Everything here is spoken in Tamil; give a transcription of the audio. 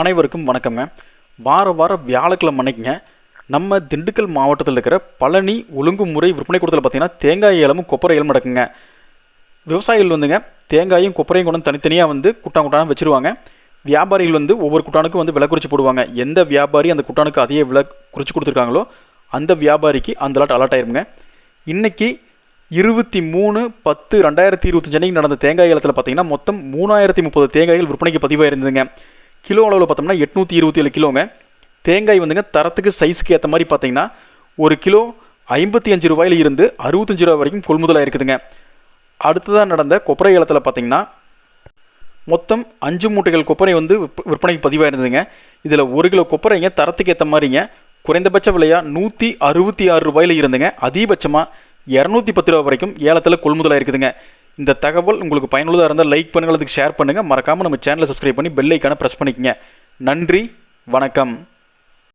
அனைவருக்கும் வணக்கங்க வார வாரம் வியாழக்கிழமை அன்னைக்குங்க நம்ம திண்டுக்கல் மாவட்டத்தில் இருக்கிற பழனி ஒழுங்குமுறை விற்பனை கூடத்தில் பார்த்தீங்கன்னா தேங்காய் ஏலமும் கொப்பரை ஏலம் நடக்குங்க. விவசாயிகள் வந்துங்க தேங்காயும் கொப்பரையும் கொண்டு தனித்தனியாக வந்து குட்டான் குட்டான வச்சிருவாங்க. வியாபாரிகள் வந்து ஒவ்வொரு குட்டானுக்கும் வந்து விலை குறிச்சு போடுவாங்க. எந்த வியாபாரி அந்த குட்டானுக்கு அதிக விலை குறிச்சு கொடுத்துருக்காங்களோ அந்த வியாபாரிக்கு அந்த லாட் அலாட் ஆயிருங்க. இன்னைக்கு இருபத்தி மூணு பத்து ரெண்டாயிரத்தி இருபத்தஞ்சு அன்னைக்கு நடந்த தேங்காய் ஏலத்தில் பார்த்தீங்கன்னா மொத்தம் மூணாயிரத்தி முப்பது தேங்காய்கள் விற்பனைக்கு பதிவாயிருந்ததுங்க. கிலோ அளவில் பார்த்தோம்னா எட்நூற்றி இருபத்தி ஏழு கிலோங்க. தேங்காய் வந்துங்க தரத்துக்கு சைஸுக்கு ஏற்ற மாதிரி பார்த்தீங்கன்னா ஒரு கிலோ ஐம்பத்தி அஞ்சு ரூபாயில இருந்து அறுபத்தஞ்சு ரூபா வரைக்கும் கொள்முதலாக இருக்குதுங்க அடுத்ததாக நடந்த கொப்பரை ஏலத்தில் பார்த்தீங்கன்னா மொத்தம் அஞ்சு மூட்டைகள் கொப்பரை வந்து விற்ப- விற்பனைக்கு பதிவாயிருந்ததுங்க. இதில் ஒரு கிலோ கொப்பரைங்க தரத்துக்கு ஏற்ற மாதிரிங்க. குறைந்தபட்ச விலையாக நூற்றி அறுபத்தி ஆறு ரூபாயில இருந்துங்க. அதிகபட்சமாக இரநூத்தி பத்து ரூபா வரைக்கும் ஏலத்தில் கொள்முதலாக இருக்குதுங்க இந்த தகவல் உங்களுக்கு பயனுள்ளதாக இருந்தால் லைக் பண்ணுங்கள் அதுக்கு ஷேர் பண்ணுங்கள் மறக்காமல் நம்ம சேனலை சப்ஸ்கிரைப் பண்ணி பெல் ஐக்கானை ப்ரெஸ் பண்ணிக்கங்க. நன்றி வணக்கம்.